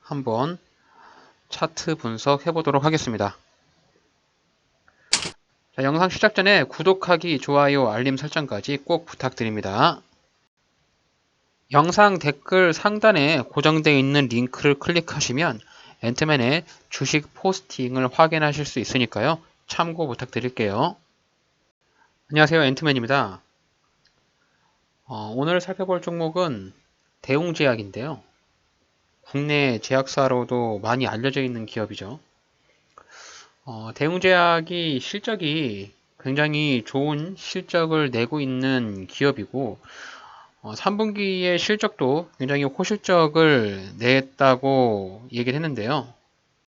한번 차트 분석해 보도록 하겠습니다. 자, 영상 시작 전에 구독하기, 좋아요, 알림 설정까지 꼭 부탁드립니다. 영상 댓글 상단에 고정되어 있는 링크를 클릭하시면 앤트맨의 주식 포스팅을 확인하실 수 있으니까요. 참고 부탁드릴게요. 안녕하세요. 앤트맨입니다. 어, 오늘 살펴볼 종목은 대웅제약인데요. 국내 제약사로도 많이 알려져 있는 기업이죠. 어, 대웅제약이 실적이 굉장히 좋은 실적을 내고 있는 기업이고 어, 3분기의 실적도 굉장히 호실적을 냈다고 얘기를 했는데요.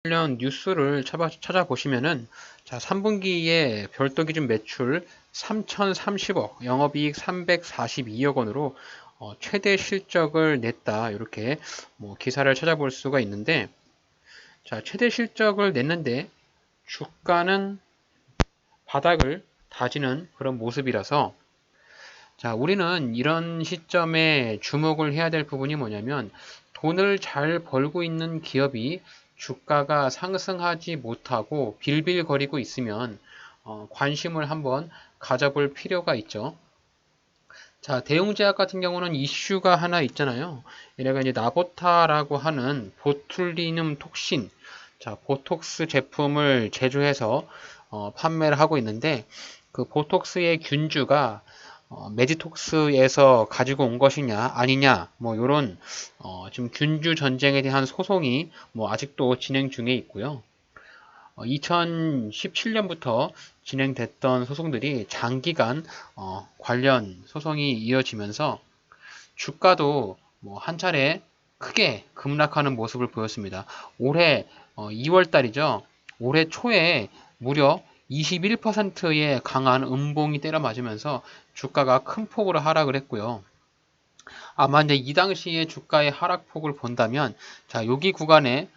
관련 뉴스를 찾아, 찾아보시면은 자, 3분기에 별도 기준 매출 3,030억, 영업이익 342억 원으로 어, 최대 실적을 냈다. 이렇게 뭐 기사를 찾아볼 수가 있는데 자, 최대 실적을 냈는데 주가는 바닥을 다지는 그런 모습이라서 자, 우리는 이런 시점에 주목을 해야 될 부분이 뭐냐면 돈을 잘 벌고 있는 기업이 주가가 상승하지 못하고 빌빌거리고 있으면 어, 관심을 한번 가져볼 필요가 있죠. 자, 대웅제약 같은 경우는 이슈가 하나 있잖아요. 얘네가 이제 나보타라고 하는 보툴리눔 톡신, 자, 보톡스 제품을 제조해서 어, 판매를 하고 있는데 그 보톡스의 균주가 어, 메지톡스에서 가지고 온 것이냐 아니냐 뭐 이런 어, 지금 균주 전쟁에 대한 소송이 뭐 아직도 진행 중에 있고요. 2017년부터 어, 진행됐던 소송들이 장기간 어, 관련 소송이 이어지면서 주가도 뭐 한 차례 크게 급락하는 모습을 보였습니다. 올해 2월 달이죠. 올해 초에 무려 21%의 강한 음봉이 때려 맞으면서 주가가 큰 폭으로 하락을 했고요. 아마 이제 이 당시에 주가의 하락폭을 본다면 자 여기 구간에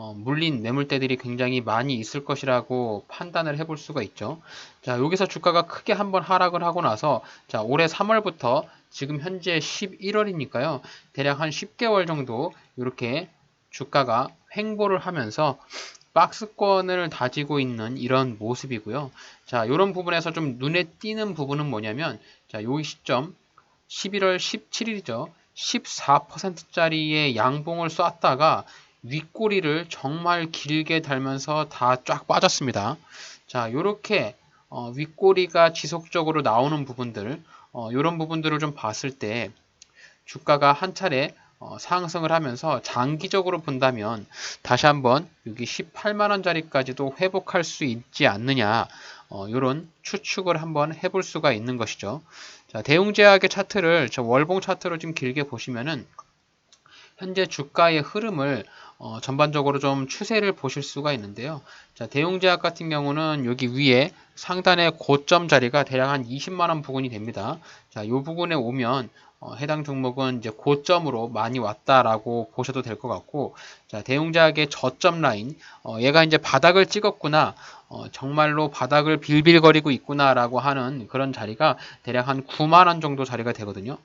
어, 물린 매물대들이 굉장히 많이 있을 것이라고 판단을 해볼 수가 있죠. 자, 여기서 주가가 크게 한번 하락을 하고 나서 자, 올해 3월부터 지금 현재 11월이니까요. 대략 한 10개월 정도 이렇게 주가가 횡보를 하면서 박스권을 다지고 있는 이런 모습이고요. 자, 이런 부분에서 좀 눈에 띄는 부분은 뭐냐면 자, 요 시점 11월 17일이죠. 14%짜리의 양봉을 쐈다가 윗꼬리를 정말 길게 달면서 다 쫙 빠졌습니다. 자, 이렇게 어, 윗꼬리가 지속적으로 나오는 부분들, 어, 이런 부분들을 좀 봤을 때 주가가 한 차례 어, 상승을 하면서 장기적으로 본다면 다시 한번 여기 18만원짜리까지도 회복할 수 있지 않느냐 어, 이런 추측을 한번 해볼 수가 있는 것이죠. 자, 대웅제약의 차트를 저 월봉 차트로 좀 길게 보시면은 현재 주가의 흐름을 어, 전반적으로 좀 추세를 보실 수가 있는데요. 자, 대웅제약 같은 경우는 여기 위에 상단의 고점 자리가 대략 한 20만원 부근이 됩니다. 자, 이 부분에 오면 어, 해당 종목은 이제 고점으로 많이 왔다라고 보셔도 될 것 같고, 자, 대웅제약의 저점 라인, 어, 얘가 이제 바닥을 찍었구나, 어, 정말로 바닥을 빌빌거리고 있구나라고 하는 그런 자리가 대략 한 9만원 정도 자리가 되거든요.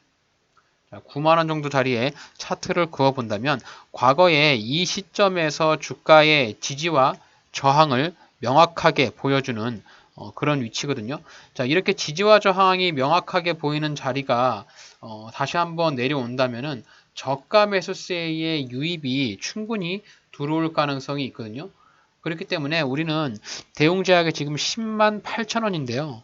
9만원 정도 자리에 차트를 그어본다면 과거에 이 시점에서 주가의 지지와 저항을 명확하게 보여주는 어, 그런 위치거든요. 자, 이렇게 지지와 저항이 명확하게 보이는 자리가 어, 다시 한번 내려온다면은 저가 매수세의 유입이 충분히 들어올 가능성이 있거든요. 그렇기 때문에 우리는 대웅제약이 지금 10만 8천 원인데요.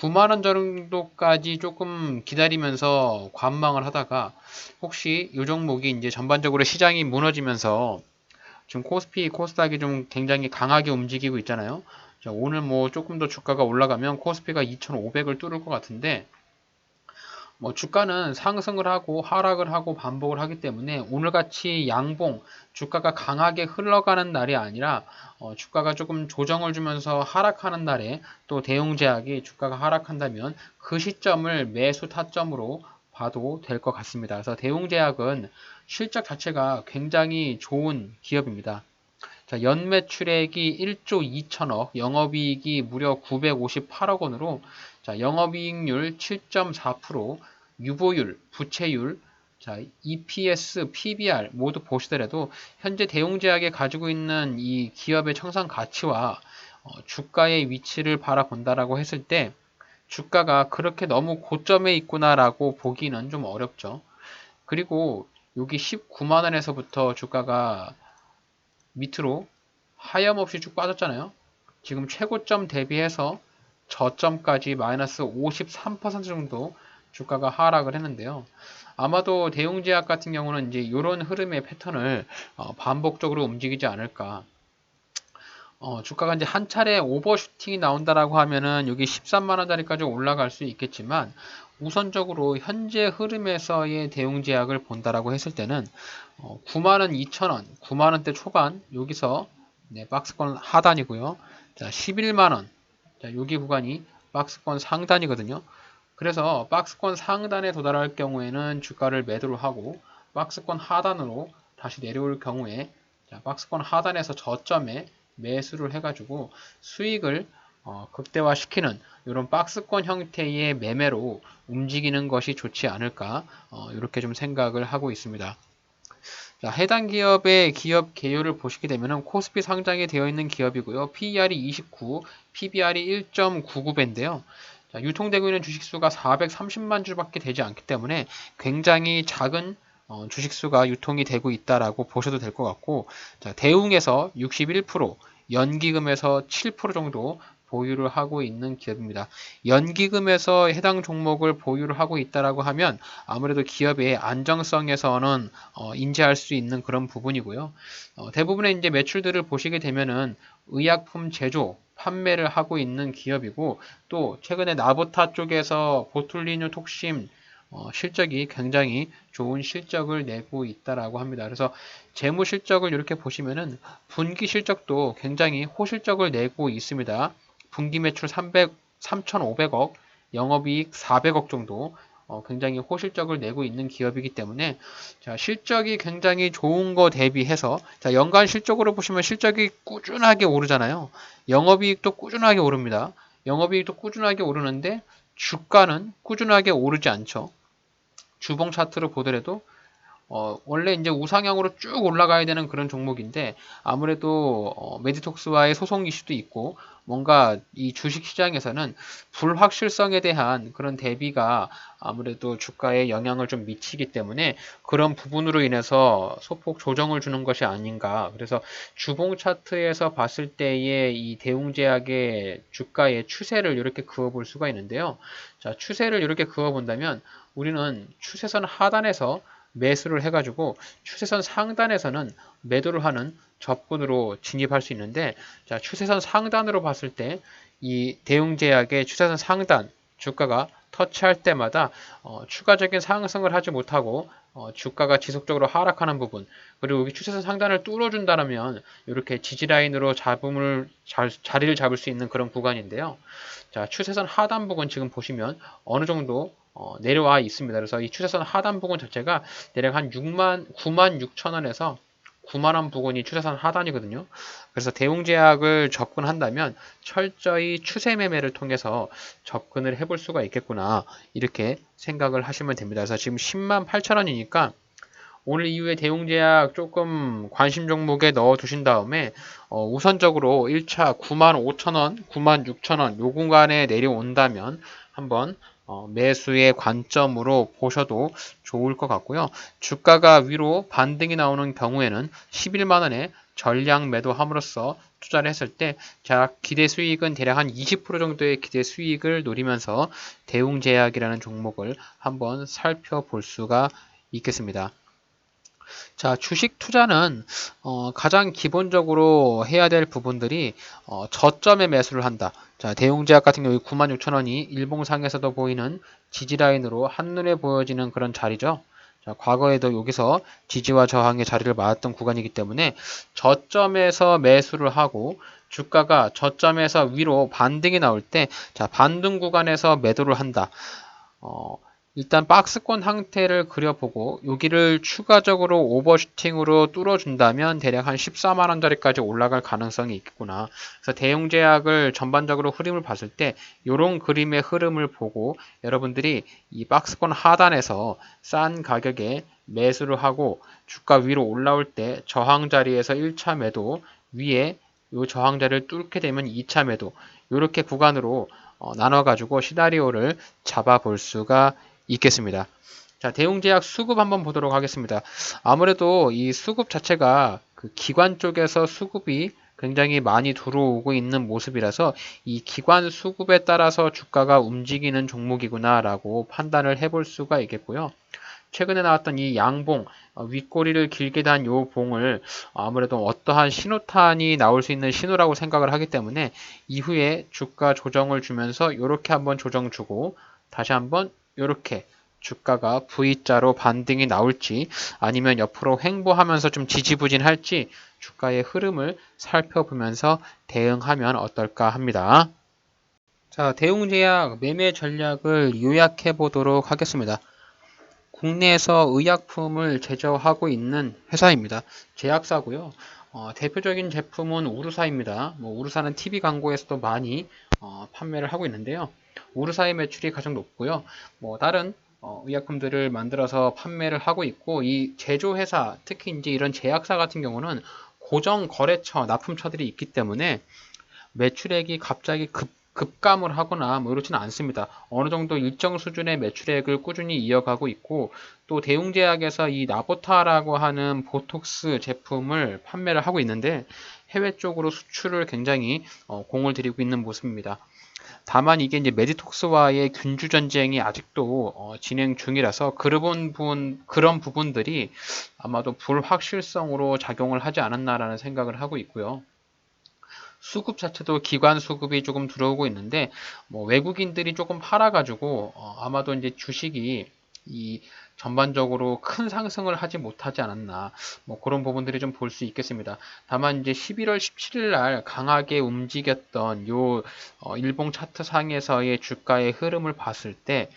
9만원 정도까지 조금 기다리면서 관망을 하다가 혹시 이 종목이 이제 전반적으로 시장이 무너지면서 지금 코스피, 코스닥이 좀 굉장히 강하게 움직이고 있잖아요. 자, 오늘 뭐 조금 더 주가가 올라가면 코스피가 2,500을 뚫을 것 같은데 뭐 주가는 상승을 하고 하락을 하고 반복을 하기 때문에 오늘같이 양봉 주가가 강하게 흘러가는 날이 아니라 어, 주가가 조금 조정을 주면서 하락하는 날에 또 대웅제약이 주가가 하락한다면 그 시점을 매수 타점으로 봐도 될 것 같습니다. 그래서 대웅제약은 실적 자체가 굉장히 좋은 기업입니다. 자, 연매출액이 1조 2천억, 영업이익이 무려 958억 원으로 자, 영업이익률 7.4%, 유보율, 부채율 자, EPS, PBR 모두 보시더라도 현재 대웅제약이 가지고 있는 이 기업의 청산 가치와 어, 주가의 위치를 바라본다라고 했을 때 주가가 그렇게 너무 고점에 있구나라고 보기는 좀 어렵죠. 그리고 여기 19만 원에서부터 주가가 밑으로 하염없이 쭉 빠졌잖아요. 지금 최고점 대비해서 저점까지 마이너스 53% 정도 주가가 하락을 했는데요. 아마도 대웅제약 같은 경우는 이제 이런 흐름의 패턴을 어, 반복적으로 움직이지 않을까. 어, 주가가 이제 한 차례 오버슈팅이 나온다라고 하면은 여기 13만 원짜리까지 올라갈 수 있겠지만 우선적으로 현재 흐름에서의 대웅제약을 본다라고 했을 때는 어, 9만 원 2천 원, 9만 원대 초반 여기서 네, 박스권 하단이고요. 자, 11만 원. 자, 여기 구간이 박스권 상단이거든요. 그래서 박스권 상단에 도달할 경우에는 주가를 매도를 하고 박스권 하단으로 다시 내려올 경우에 자, 박스권 하단에서 저점에 매수를 해가지고 수익을 어, 극대화시키는 이런 박스권 형태의 매매로 움직이는 것이 좋지 않을까 어, 이렇게 좀 생각을 하고 있습니다. 자, 해당 기업의 기업 개요를 보시게 되면 코스피 상장이 되어 있는 기업이고요. PER이 29, PBR이 1.99배인데요. 자, 유통되고 있는 주식수가 430만 주밖에 되지 않기 때문에 굉장히 작은 어, 주식수가 유통이 되고 있다라고 보셔도 될 것 같고 자, 대웅에서 61%, 연기금에서 7% 정도 보유를 하고 있는 기업입니다. 연기금에서 해당 종목을 보유를 하고 있다라고 하면 아무래도 기업의 안정성에서는 어, 인지할 수 있는 그런 부분이고요. 어, 대부분의 이제 매출들을 보시게 되면은 의약품 제조, 판매를 하고 있는 기업이고 또 최근에 나보타 쪽에서 보툴리뉴 톡심 어, 실적이 굉장히 좋은 실적을 내고 있다라고 합니다. 그래서 재무 실적을 이렇게 보시면은 분기 실적도 굉장히 호실적을 내고 있습니다. 분기 매출 300, 3,500억, 영업이익 400억 정도 어, 굉장히 호실적을 내고 있는 기업이기 때문에 자, 실적이 굉장히 좋은 거 대비해서 자, 연간 실적으로 보시면 실적이 꾸준하게 오르잖아요. 영업이익도 꾸준하게 오릅니다. 영업이익도 꾸준하게 오르는데 주가는 꾸준하게 오르지 않죠. 주봉 차트를 보더라도 어, 원래 이제 우상향으로 쭉 올라가야 되는 그런 종목인데 아무래도 어, 메디톡스와의 소송 이슈도 있고 뭔가 이 주식 시장에서는 불확실성에 대한 그런 대비가 아무래도 주가에 영향을 좀 미치기 때문에 그런 부분으로 인해서 소폭 조정을 주는 것이 아닌가. 그래서 주봉 차트에서 봤을 때의 이 대웅제약의 주가의 추세를 이렇게 그어볼 수가 있는데요. 자, 추세를 이렇게 그어본다면 우리는 추세선 하단에서 매수를 해가지고 추세선 상단에서는 매도를 하는 접근으로 진입할 수 있는데 자 추세선 상단으로 봤을 때 이 대웅제약의 추세선 상단 주가가 터치할 때마다 어, 추가적인 상승을 하지 못하고 어, 주가가 지속적으로 하락하는 부분 그리고 여기 추세선 상단을 뚫어준다면 이렇게 지지라인으로 잡음을 자, 자리를 잡을 수 있는 그런 구간인데요. 자 추세선 하단 부분 지금 보시면 어느 정도 어, 내려와 있습니다. 그래서 이 추세선 하단 부분 자체가 대략 한 6만 9만 6천 원에서 9만원 부근이 추세선 하단이거든요. 그래서 대웅제약을 접근한다면 철저히 추세 매매를 통해서 접근을 해볼 수가 있겠구나. 이렇게 생각을 하시면 됩니다. 그래서 지금 10만 8천원이니까 오늘 이후에 대웅제약 조금 관심 종목에 넣어 두신 다음에 어, 우선적으로 1차 9만 5천원, 9만 6천원 요 공간에 내려온다면 한번 어, 매수의 관점으로 보셔도 좋을 것 같고요. 주가가 위로 반등이 나오는 경우에는 11만원에 전량 매도함으로써 투자를 했을 때 자, 기대 수익은 대략 한 20% 정도의 기대 수익을 노리면서 대웅제약이라는 종목을 한번 살펴볼 수가 있겠습니다. 자, 주식 투자는 어, 가장 기본적으로 해야 될 부분들이 어, 저점에 매수를 한다. 자, 대웅제약 같은 경우 96,000원이 일봉상에서도 보이는 지지라인으로 한눈에 보여지는 그런 자리죠. 자, 과거에도 여기서 지지와 저항의 자리를 맞았던 구간이기 때문에 저점에서 매수를 하고 주가가 저점에서 위로 반등이 나올 때, 자, 반등 구간에서 매도를 한다. 어, 일단 박스권 형태를 그려보고 여기를 추가적으로 오버슈팅으로 뚫어준다면 대략 한 14만원짜리까지 올라갈 가능성이 있겠구나. 그래서 대용제약을 전반적으로 흐름을 봤을 때 이런 그림의 흐름을 보고 여러분들이 이 박스권 하단에서 싼 가격에 매수를 하고 주가 위로 올라올 때 저항 자리에서 1차 매도 위에 이 저항 자리를 뚫게 되면 2차 매도 이렇게 구간으로 어, 나눠가지고 시나리오를 잡아볼 수가 있겠습니다. 자, 대웅제약 수급 한번 보도록 하겠습니다. 아무래도 이 수급 자체가 그 기관 쪽에서 수급이 굉장히 많이 들어오고 있는 모습이라서 이 기관 수급에 따라서 주가가 움직이는 종목이구나라고 판단을 해볼 수가 있겠고요. 최근에 나왔던 이 양봉 어, 윗꼬리를 길게 단 요 봉을 아무래도 어떠한 신호탄이 나올 수 있는 신호라고 생각을 하기 때문에 이후에 주가 조정을 주면서 이렇게 한번 조정 주고 다시 한번 이렇게 주가가 V자로 반등이 나올지 아니면 옆으로 횡보하면서 좀 지지부진할지 주가의 흐름을 살펴보면서 대응하면 어떨까 합니다. 자, 대웅제약 매매 전략을 요약해 보도록 하겠습니다. 국내에서 의약품을 제조하고 있는 회사입니다. 제약사고요. 어, 대표적인 제품은 우르사입니다. 뭐 우르사는 TV 광고에서도 많이 어, 판매를 하고 있는데요. 우르사의 매출이 가장 높고요. 뭐 다른 어, 의약품들을 만들어서 판매를 하고 있고 이 제조회사 특히 이제 이런 제약사 같은 경우는 고정 거래처 납품처들이 있기 때문에 매출액이 갑자기 급 급감을 하거나 뭐 이렇지는 않습니다. 어느 정도 일정 수준의 매출액을 꾸준히 이어가고 있고 또 대웅제약에서 이 나보타라고 하는 보톡스 제품을 판매를 하고 있는데 해외 쪽으로 수출을 굉장히 어, 공을 들이고 있는 모습입니다. 다만 이게 이제 메디톡스와의 균주 전쟁이 아직도 어, 진행 중이라서 그런 부분 그런 부분들이 아마도 불확실성으로 작용을 하지 않았나라는 생각을 하고 있고요. 수급 자체도 기관 수급이 조금 들어오고 있는데 뭐 외국인들이 조금 팔아가지고 어, 아마도 이제 주식이 이 전반적으로 큰 상승을 하지 못하지 않았나 뭐 그런 부분들이 좀 볼 수 있겠습니다. 다만 이제 11월 17일 날 강하게 움직였던 요 어, 일봉 차트 상에서의 주가의 흐름을 봤을 때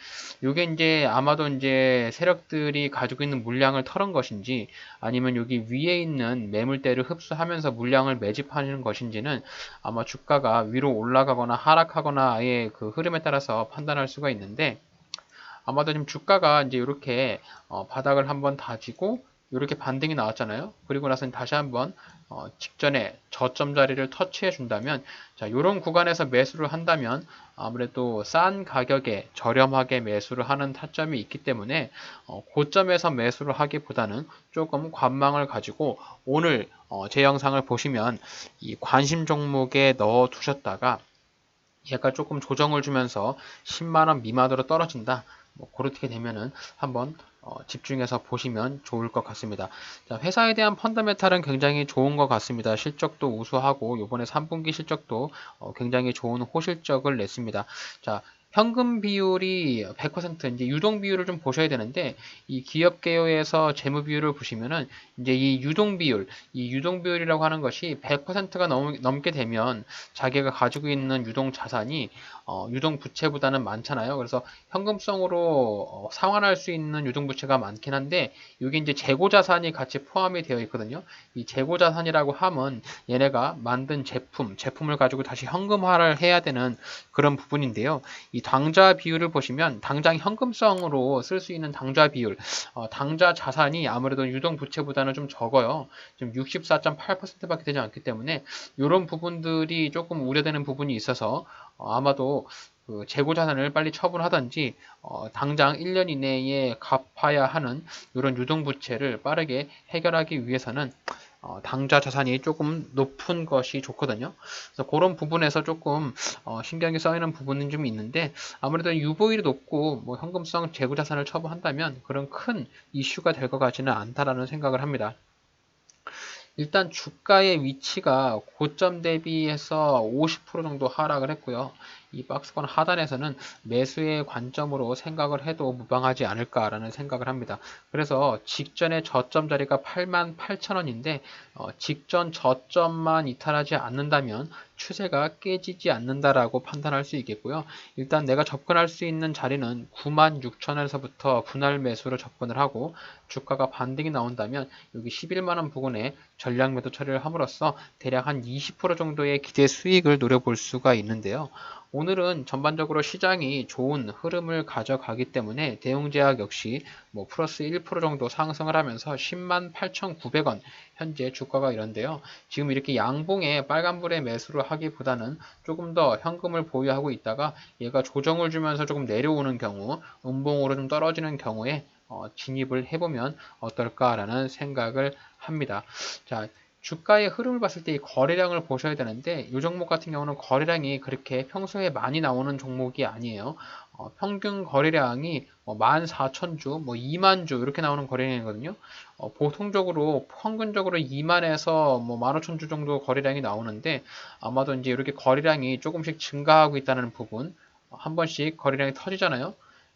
요게 이제 아마도 이제 세력들이 가지고 있는 물량을 털은 것인지 아니면 여기 위에 있는 매물대를 흡수하면서 물량을 매집하는 것인지는 아마 주가가 위로 올라가거나 하락하거나 아예 그 흐름에 따라서 판단할 수가 있는데 아마도 지금 주가가 이제 이렇게 어, 바닥을 한번 다지고 이렇게 반등이 나왔잖아요. 그리고 나서 다시 한번 어, 직전에 저점 자리를 터치해 준다면 자 이런 구간에서 매수를 한다면 아무래도 싼 가격에 저렴하게 매수를 하는 타점이 있기 때문에 어, 고점에서 매수를 하기보다는 조금 관망을 가지고 오늘 어, 제 영상을 보시면 이 관심 종목에 넣어 두셨다가 얘가 조금 조정을 주면서 10만원 미만으로 떨어진다. 뭐 그렇게 되면은 한번 어, 집중해서 보시면 좋을 것 같습니다. 자, 회사에 대한 펀더메탈은 굉장히 좋은 것 같습니다. 실적도 우수하고 요번에 3분기 실적도 어, 굉장히 좋은 호실적을 냈습니다. 자, 현금 비율이 100% 이제 유동 비율을 좀 보셔야 되는데 이 기업 개요에서 재무 비율을 보시면은 이제 이 유동 비율, 이 유동 비율이라고 하는 것이 100%가 넘, 넘게 되면 자기가 가지고 있는 유동 자산이 어, 유동 부채보다는 많잖아요. 그래서 현금성으로 어, 상환할 수 있는 유동 부채가 많긴 한데 이게 이제 재고 자산이 같이 포함이 되어 있거든요. 이 재고 자산이라고 하면 얘네가 만든 제품, 제품을 가지고 다시 현금화를 해야 되는 그런 부분인데요. 이 당좌 비율을 보시면 당장 현금성으로 쓸 수 있는 당좌 비율, 어, 당좌 자산이 아무래도 유동 부채보다는 좀 적어요. 지금 64.8%밖에 되지 않기 때문에 이런 부분들이 조금 우려되는 부분이 있어서 어, 아마도 그 재고 자산을 빨리 처분하든지 어, 당장 1년 이내에 갚아야 하는 이런 유동 부채를 빠르게 해결하기 위해서는 어, 당좌 자산이 조금 높은 것이 좋거든요. 그래서 그런 부분에서 조금 어, 신경이 써이는 부분은 좀 있는데 아무래도 유보율이 높고 뭐 현금성 재고 자산을 처분한다면 그런 큰 이슈가 될 것 같지는 않다라는 생각을 합니다. 일단 주가의 위치가 고점 대비해서 50% 정도 하락을 했고요. 이 박스권 하단에서는 매수의 관점으로 생각을 해도 무방하지 않을까라는 생각을 합니다. 그래서 직전의 저점 자리가 88,000원인데 어, 직전 저점만 이탈하지 않는다면 추세가 깨지지 않는다라고 판단할 수 있겠고요. 일단 내가 접근할 수 있는 자리는 96,000원에서부터 분할 매수로 접근을 하고 주가가 반등이 나온다면 여기 11만원 부근에 전략 매도 처리를 함으로써 대략 한 20% 정도의 기대 수익을 노려볼 수가 있는데요. 오늘은 전반적으로 시장이 좋은 흐름을 가져가기 때문에 대웅제약 역시 뭐 플러스 1% 정도 상승을 하면서 10만 8,900원 현재 주가가 이런데요. 지금 이렇게 양봉에 빨간불에 매수를 하기보다는 조금 더 현금을 보유하고 있다가 얘가 조정을 주면서 조금 내려오는 경우 음봉으로 좀 떨어지는 경우에 어, 진입을 해보면 어떨까라는 생각을 합니다. 자, 주가의 흐름을 봤을 때 이 거래량을 보셔야 되는데 이 종목 같은 경우는 거래량이 그렇게 평소에 많이 나오는 종목이 아니에요. 어, 평균 거래량이 뭐 14,000주, 뭐 2만 주 이렇게 나오는 거래량이거든요. 어, 보통적으로 평균적으로 2만에서 뭐 15,000주 정도 거래량이 나오는데 아마도 이제 이렇게 거래량이 조금씩 증가하고 있다는 부분 어, 한 번씩 거래량이 터지잖아요.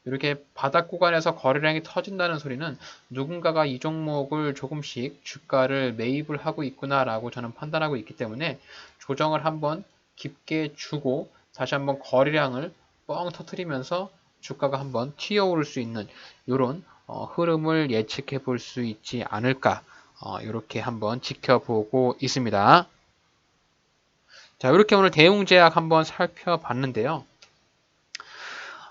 이렇게 바닥 구간에서 거래량이 터진다는 소리는 누군가가 이 종목을 조금씩 주가를 매입을 하고 있구나라고 저는 판단하고 있기 때문에 조정을 한번 깊게 주고 다시 한번 거래량을 뻥 터트리면서 주가가 한번 튀어오를 수 있는 이런 어, 흐름을 예측해 볼 수 있지 않을까 어, 이렇게 한번 지켜보고 있습니다. 자 이렇게 오늘 대웅제약 한번 살펴봤는데요.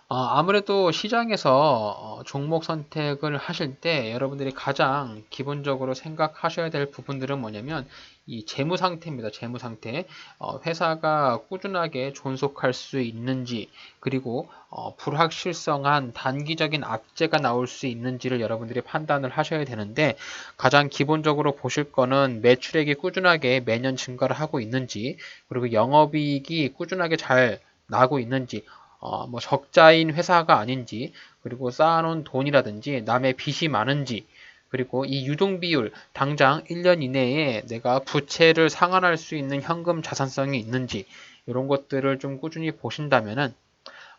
어, 아무래도 시장에서 어, 종목 선택을 하실 때 여러분들이 가장 기본적으로 생각하셔야 될 부분들은 뭐냐면 이 재무 상태입니다. 재무 상태. 어, 회사가 꾸준하게 존속할 수 있는지 그리고 어, 불확실성한 단기적인 악재가 나올 수 있는지를 여러분들이 판단을 하셔야 되는데 가장 기본적으로 보실 거는 매출액이 꾸준하게 매년 증가를 하고 있는지 그리고 영업이익이 꾸준하게 잘 나고 있는지 어, 뭐 적자인 회사가 아닌지 그리고 쌓아놓은 돈이라든지 남의 빚이 많은지 그리고 이 유동 비율 당장 1년 이내에 내가 부채를 상환할 수 있는 현금 자산성이 있는지 이런 것들을 좀 꾸준히 보신다면은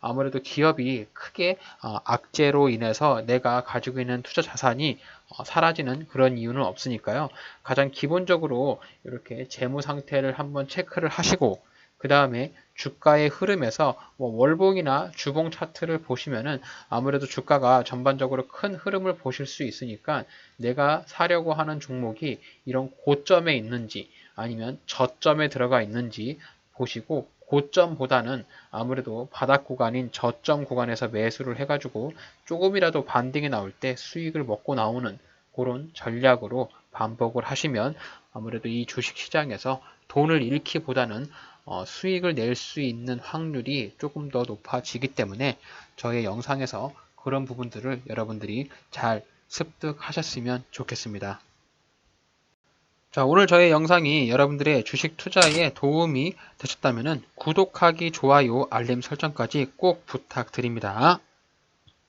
아무래도 기업이 크게 어, 악재로 인해서 내가 가지고 있는 투자 자산이 어, 사라지는 그런 이유는 없으니까요. 가장 기본적으로 이렇게 재무 상태를 한번 체크를 하시고 그 다음에 주가의 흐름에서 뭐 월봉이나 주봉 차트를 보시면은 아무래도 주가가 전반적으로 큰 흐름을 보실 수 있으니까 내가 사려고 하는 종목이 이런 고점에 있는지 아니면 저점에 들어가 있는지 보시고 고점보다는 아무래도 바닥 구간인 저점 구간에서 매수를 해가지고 조금이라도 반등이 나올 때 수익을 먹고 나오는 그런 전략으로 반복을 하시면 아무래도 이 주식 시장에서 돈을 잃기보다는 어, 수익을 낼 수 있는 확률이 조금 더 높아지기 때문에 저의 영상에서 그런 부분들을 여러분들이 잘 습득하셨으면 좋겠습니다. 자, 오늘 저의 영상이 여러분들의 주식 투자에 도움이 되셨다면 구독하기, 좋아요, 알림 설정까지 꼭 부탁드립니다.